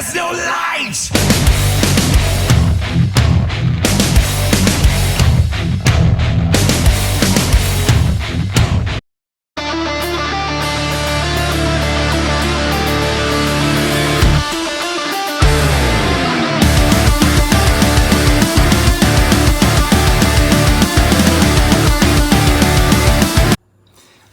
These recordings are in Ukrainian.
there's no light.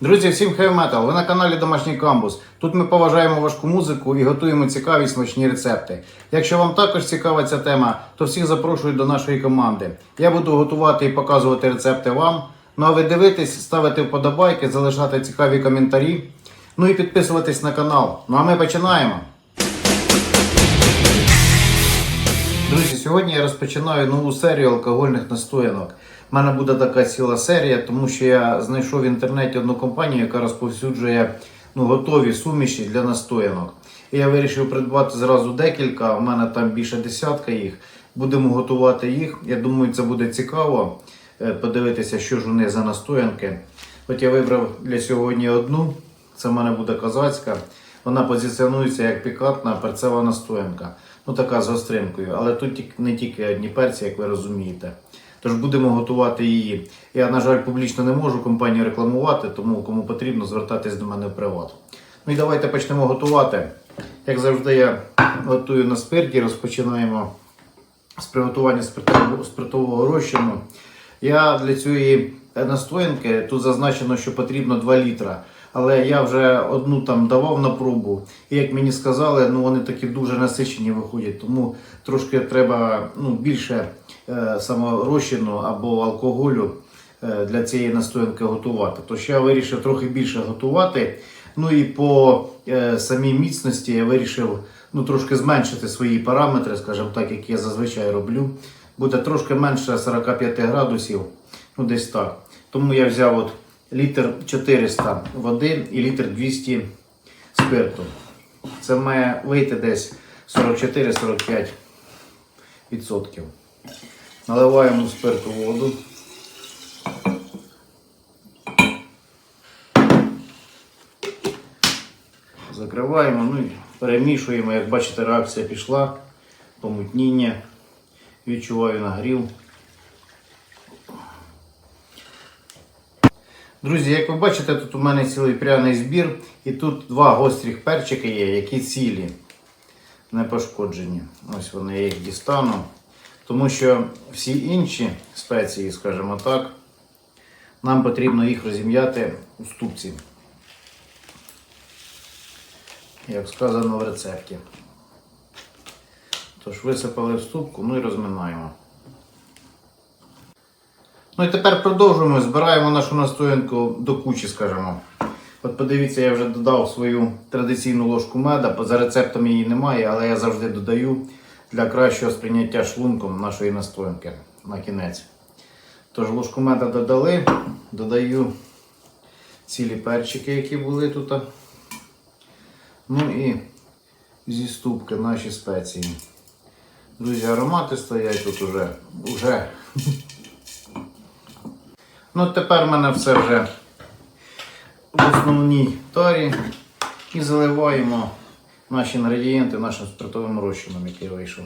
Друзі, всім метал! Ви на каналі Домашній Камбус. Тут ми поважаємо важку музику і готуємо цікаві смачні рецепти. Якщо вам також цікава ця тема, то всіх запрошую до нашої команди. Я буду готувати і показувати рецепти вам. Ну а ви дивитесь, ставити вподобайки, залишати цікаві коментарі. Ну і підписуватись на канал. Ну а ми починаємо. Друзі, сьогодні я розпочинаю нову серію алкогольних настоянок. У мене буде така ціла серія, тому що я знайшов в інтернеті одну компанію, яка розповсюджує ну, готові суміші для настоянок. І я вирішив придбати зразу декілька. У мене там більше десятка їх. Будемо готувати їх. Я думаю, це буде цікаво е, подивитися, що ж вони за настоянки. От я вибрав для сьогодні одну. Це в мене буде козацька. Вона позиціонується як пікантна перцева настоянка. Ну така з гостринкою. Але тут не тільки одні перці, як ви розумієте. Тож будемо готувати її. Я, на жаль, публічно не можу компанію рекламувати, тому кому потрібно звертатись до мене в приват. Ну і давайте почнемо готувати. Як завжди, я готую на спирті, розпочинаємо з приготування спиртового, розчину. Я для цієї настоянки тут зазначено, що потрібно 2 літра. Але я вже одну там давав на пробу. І як мені сказали, ну вони такі дуже насичені виходять, тому трошки треба ну, більше е, саме розчину або алкоголю е, для цієї настоянки готувати. Тож я вирішив трохи більше готувати. Ну і по е, самій міцності я вирішив ну, трошки зменшити свої параметри, скажімо так, як я зазвичай роблю. Буде трошки менше 45 градусів, ну десь так. Тому я взяв от літр 400 води і літр 200 спирту. Це має вийти десь 44-45 відсотків. Наливаємо спирту воду. Закриваємо, ну і перемішуємо. Як бачите, реакція пішла, помутніння. Відчуваю нагрів. Друзі, як ви бачите, тут у мене цілий пряний збір, і тут два гострих перчики є, які цілі, не пошкоджені. Ось вони я їх дістану. Тому що всі інші спеції, скажімо так, нам потрібно їх розім'яти у ступці. Як сказано в рецепті. Тож висипали в ступку, ну і розминаємо. Ну і тепер продовжуємо, збираємо нашу настоянку до кучі, скажімо. От подивіться, я вже додав свою традиційну ложку меда, за рецептом її немає, але я завжди додаю для кращого сприйняття шлунком нашої настоянки на кінець. Тож ложку меда додали, додаю цілі перчики, які були тут. Ну і зі ступки наші спеції. Друзі, аромати стоять тут уже. уже. Ну, тепер в мене все вже в основній тарі. І заливаємо наші інгредієнти нашим спиртовим розчином, який вийшов.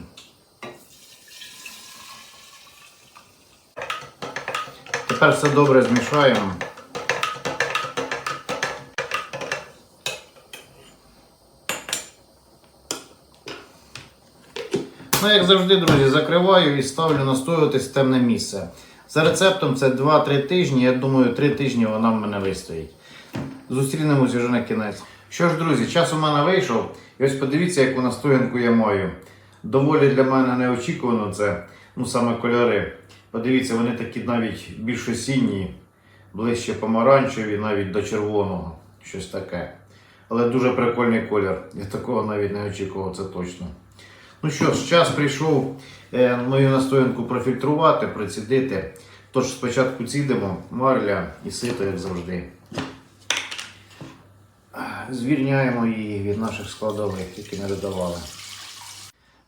Тепер все добре змішаємо. Ну, як завжди, друзі, закриваю і ставлю настоюватись в темне місце. За рецептом це 2-3 тижні. Я думаю, 3 тижні вона в мене вистоїть. Зустрінемось вже на кінець. Що ж, друзі, час у мене вийшов. І ось подивіться, яку настоянку я маю. Доволі для мене неочікувано це, ну саме кольори. Подивіться, вони такі навіть більш осінні, ближче помаранчеві, навіть до червоного. Щось таке. Але дуже прикольний колір. Я такого навіть не очікував, це точно. Ну що ж, час прийшов мою настоянку профільтрувати, процідити. Тож спочатку цідимо марля і сито, як завжди. Звільняємо її від наших складових, які не додавали.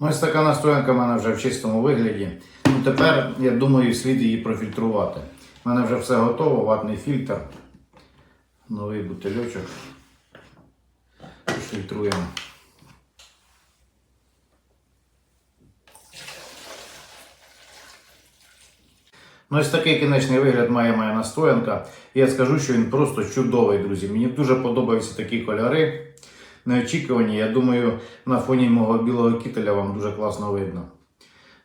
Ну, ось така настоянка в мене вже в чистому вигляді. Ну, тепер, я думаю, слід її профільтрувати. У мене вже все готово, ватний фільтр. Новий бутильочок. Фільтруємо. Ну, ось такий кінечний вигляд має моя настоянка. І я скажу, що він просто чудовий, друзі. Мені дуже подобаються такі кольори. Неочікувані. Я думаю, на фоні мого білого кітеля вам дуже класно видно.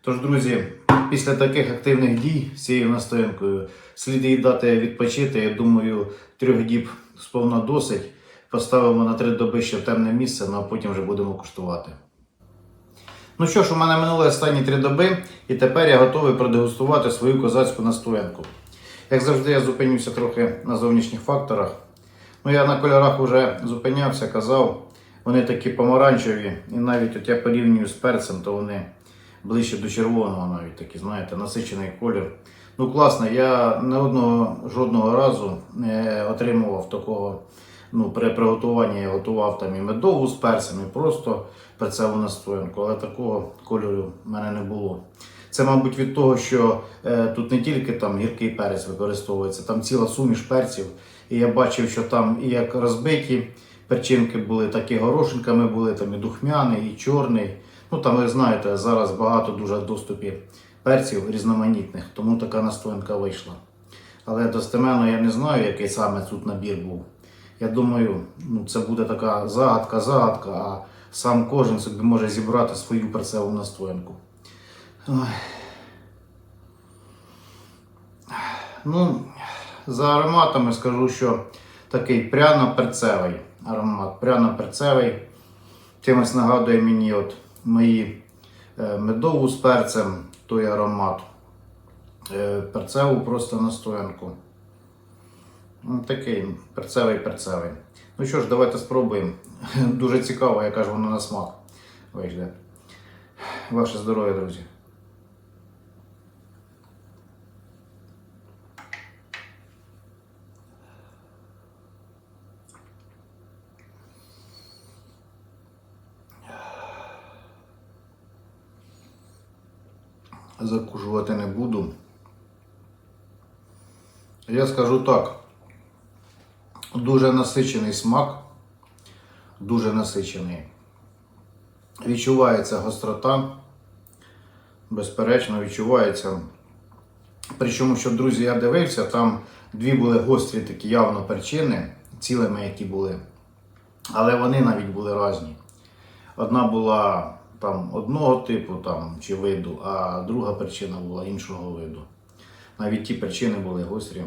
Тож, друзі, після таких активних дій з цією настоянкою слід їй дати відпочити. Я думаю, трьох діб сповна досить. Поставимо на три доби ще в темне місце, ну а потім вже будемо куштувати. Ну що ж, у мене минули останні три доби, і тепер я готовий продегустувати свою козацьку настоянку. Як завжди, я зупинюся трохи на зовнішніх факторах. Ну, я на кольорах вже зупинявся, казав, вони такі помаранчеві, і навіть от я порівнюю з перцем, то вони ближче до червоного, навіть такі, знаєте, насичений колір. Ну класно, я не одного жодного разу не отримував такого. Ну, при приготуванні я готував там і медову з перцем, і просто перцеву настоянку, але такого кольору в мене не було. Це, мабуть, від того, що е, тут не тільки там гіркий перець використовується, там ціла суміш перців. І я бачив, що там і як розбиті перчинки були, так і горошинками були, там і духмяний, і чорний. Ну там ви знаєте, зараз багато дуже в доступі перців різноманітних, тому така настоянка вийшла. Але достеменно я не знаю, який саме тут набір був. Я думаю, ну, це буде така загадка, загадка, а сам кожен собі може зібрати свою перцеву настоянку. Ну, за ароматами скажу, що такий пряно-перцевий аромат. Пряно-перцевий. Чимось нагадує мені от мої е, медову з перцем, той аромат. Е, перцеву просто настоянку. Ну, Такий перцевий-перцевий. Ну що ж, давайте спробуємо. Дуже цікаво, яка ж вона на смак вийде. Ваше здоров'я, друзі. Закушувати не буду. Я скажу так. Дуже насичений смак, дуже насичений. Відчувається гострота, безперечно, відчувається. Причому, що, друзі, я дивився, там дві були гострі такі явно перчини, цілими, які були. Але вони навіть були різні. Одна була там одного типу там, чи виду, а друга причина була іншого виду. Навіть ті причини були гострі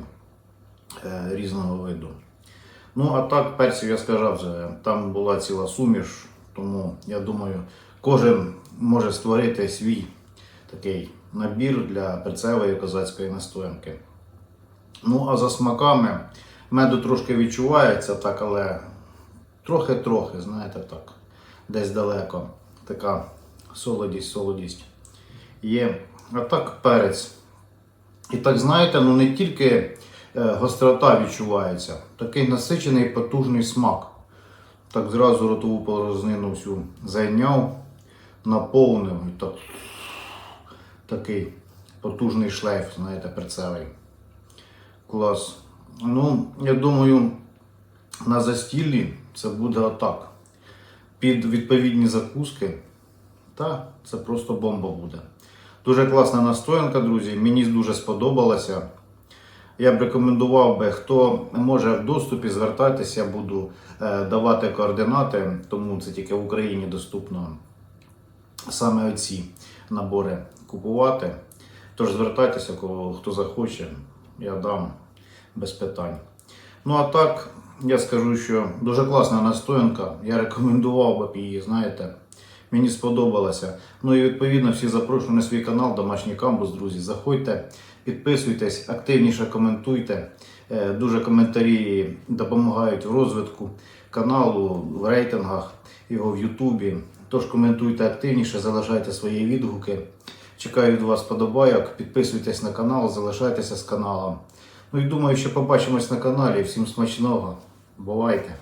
е, різного виду. Ну, а так, перців я сказав вже, там була ціла суміш, тому я думаю, кожен може створити свій такий набір для перцевої козацької настоянки. Ну, а за смаками меду трошки відчувається, так, але трохи-трохи, знаєте, так, десь далеко. Така солодість, солодість є. А так перець. І так, знаєте, ну не тільки гострота відчувається, такий насичений потужний смак. Так зразу ротову порознину всю зайняв, наповнив і так, такий потужний шлейф, знаєте, перцевий. Клас. Ну, я думаю, на застіллі це буде отак. Під відповідні закуски. Та це просто бомба буде. Дуже класна настоянка, друзі. Мені дуже сподобалася. Я б рекомендував би, хто може в доступі, звертайтеся, я буду е, давати координати, тому це тільки в Україні доступно саме оці набори купувати. Тож звертайтеся, кого хто захоче, я дам без питань. Ну а так, я скажу, що дуже класна настоянка. Я рекомендував би її, знаєте. Мені сподобалося. Ну і відповідно всі запрошую на свій канал Домашній камбус, друзі. Заходьте, підписуйтесь, активніше коментуйте. Е, Дуже коментарі допомагають в розвитку каналу, в рейтингах, його в Ютубі. Тож коментуйте активніше, залишайте свої відгуки. Чекаю від вас подобайок, підписуйтесь на канал, залишайтеся з каналом. Ну і думаю, що побачимось на каналі. Всім смачного. Бувайте!